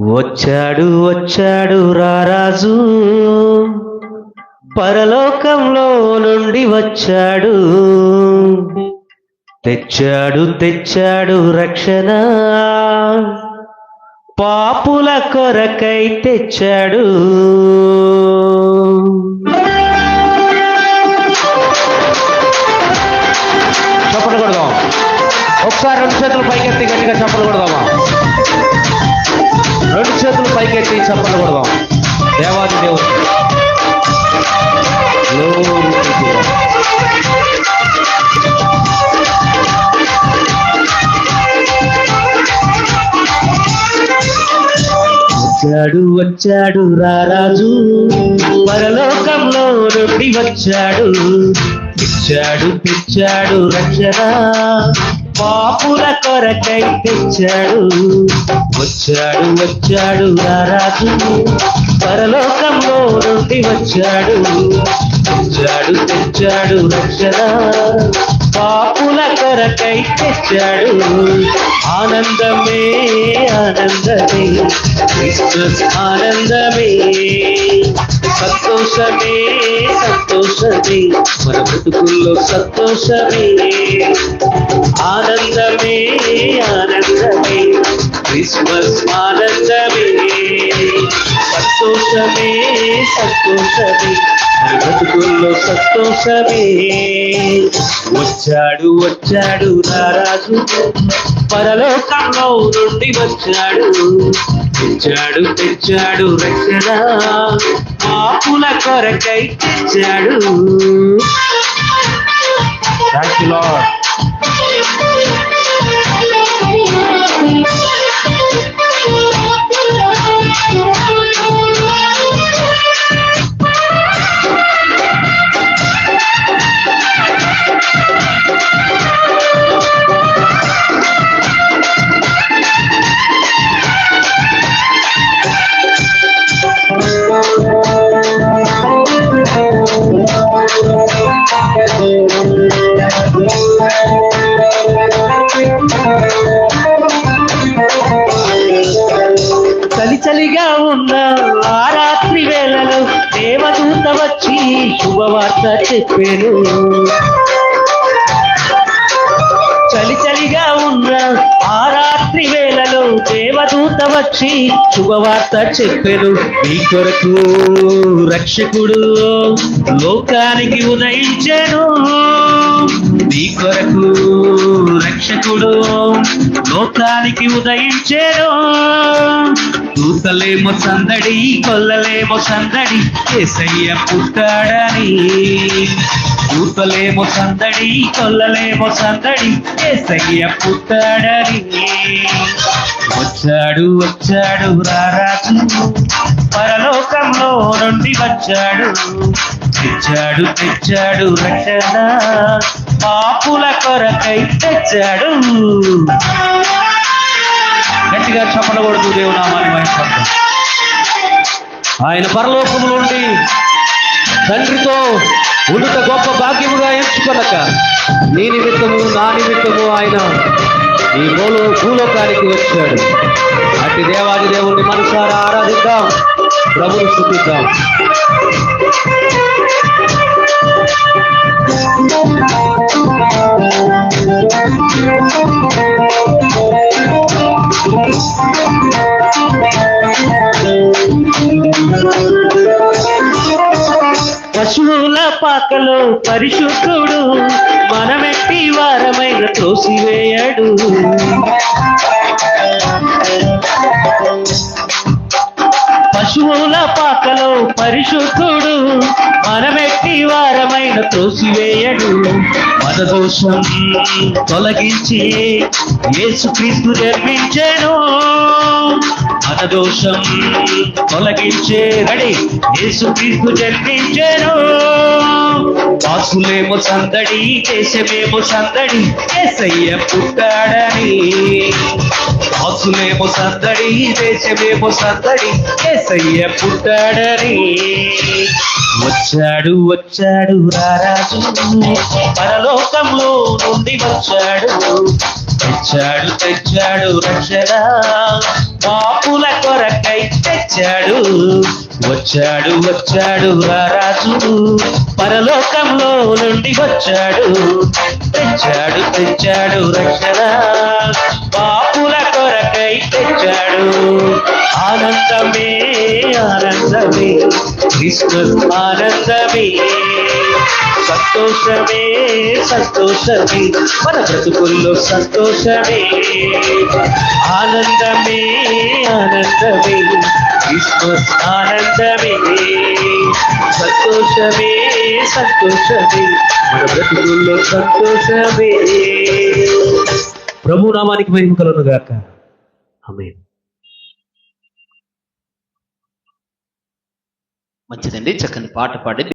వచ్చాడు వచ్చాడు రారాజు పరలోకంలో నుండి వచ్చాడు. తెచ్చాడు తెచ్చాడు రక్షణ. పాపుల కొరకై తెచ్చాడు. చేతులు పైకెత్తి చప్పలు కొడదాం. దేవాది దేవుడు. వచ్చాడు వచ్చాడు రారాజు పరలోకంలో నుండి వచ్చాడు. పిచ్చాడు పిచ్చాడు రక్షణ. పాపుల కొరకై తెచ్చాడు. వచ్చాడు వచ్చాడు రాజు పరలోకంలో నుండి వచ్చాడు. తెచ్చాడు తెచ్చాడు రక్షణ. పాపుల కొరకై తెచ్చాడు. ఆనందమే ఆనందమే. క్రిస్మస్ ఆనందమే. సంతోషమే సంతోషమే. మన బ్రతుకుల్లో సంతోషమే. క్రిస్మస్ సంతోషమే సంతోషమే. బ్రతుకుల్లో సంతోషమే. వచ్చాడు వచ్చాడు రారాజు. పరలోకంలో నుండి వచ్చాడు. తెచ్చాడు తెచ్చాడు రక్షణ. పాపుల కొరకై తెచ్చాడు. థ్యాంక్ యూ లార్డ్ చలి చలిగా ఉన్న ఆ రాత్రి వేళలో దేవదూత వచ్చి శుభవార్త చెప్పాను చలి చలిగా ఉన్న ఆ రాత్రి దేవదూత వచ్చి శుభవార్త చెప్పెను. నీ కొరకు రక్షకుడు లోకానికి ఉదయించెను. నీ కొరకు రక్షకుడు లోకానికి ఉదయించెను దూతలేమో సందడి కొల్లలేమో సందడి ఏసయ్య పుట్టాడని. దూతలేమో సందడి కొల్లలేమో సందడి ఏసయ్య పుట్టాడని. వచ్చాడు వచ్చాడు రారాజు. పరలోకంలో నుండి వచ్చాడు. తెచ్చాడు తెచ్చాడు రక్షణ. పాపుల కొరకై తెచ్చాడు గట్టిగా చెప్పడకూడదు దేవునామాన్ని మహిమపడతాం ఆయన పరలోకము నుండి తండ్రితో ఉండుట గొప్ప భాగ్యముగా ఎంచుకొనక నీ నిమిత్తము నా నిమిత్తము ఆయన ఈ భూలో భూలోకానికి వచ్చాడు. అట్టి దేవాది దేవుణ్ణి మనసారా ఆరాధిద్దాం ప్రభుని శుద్ధిద్దాం పరిశుద్ధుడు మనమెట్టి వారమైన తోసివేయడు. పరిశుద్ధుడు మనమెట్టి వారమైన త్రోసివేయడు. మన దోషం తొలగించి యేసుక్రీస్తు నిర్మించెను మన దోషం తొలగించే గడి యేసుక్రీస్తు జన్మించెను. పాసులేమో సందడి దేశమేమో సందడి ఏసయ్య పుట్టాడని వాసులేమో సందడి దేశమేమో సందడి ఏసయ్య పుట్టాడని. వచ్చాడు వచ్చాడు రారాజు. పరలోకంలో నుండి వచ్చాడు. తెచ్చాడు తెచ్చాడు రక్షణ. పాపుల కొరకై తెచ్చాడు. వచ్చాడు వచ్చాడు రారాజు. పరలోకంలో నుండి వచ్చాడు. తెచ్చాడు తెచ్చాడు రక్షణ. ఆనందమే ఆనందమే క్రిస్మస్ ఆనందమే. సంతోషమే సంతోషమే మన బ్రతుకుల్లో సంతోషమే. ఆనందమే ఆనందమే క్రిస్మస్ ఆనందమే. సంతోషమే సంతోషమే మన బ్రతుకుల్లో సంతోషమే. ప్రభునామానికి మహిమ కలుగును గాక ఆమేన్. మంచిదండి. చక్కని పాట పాడి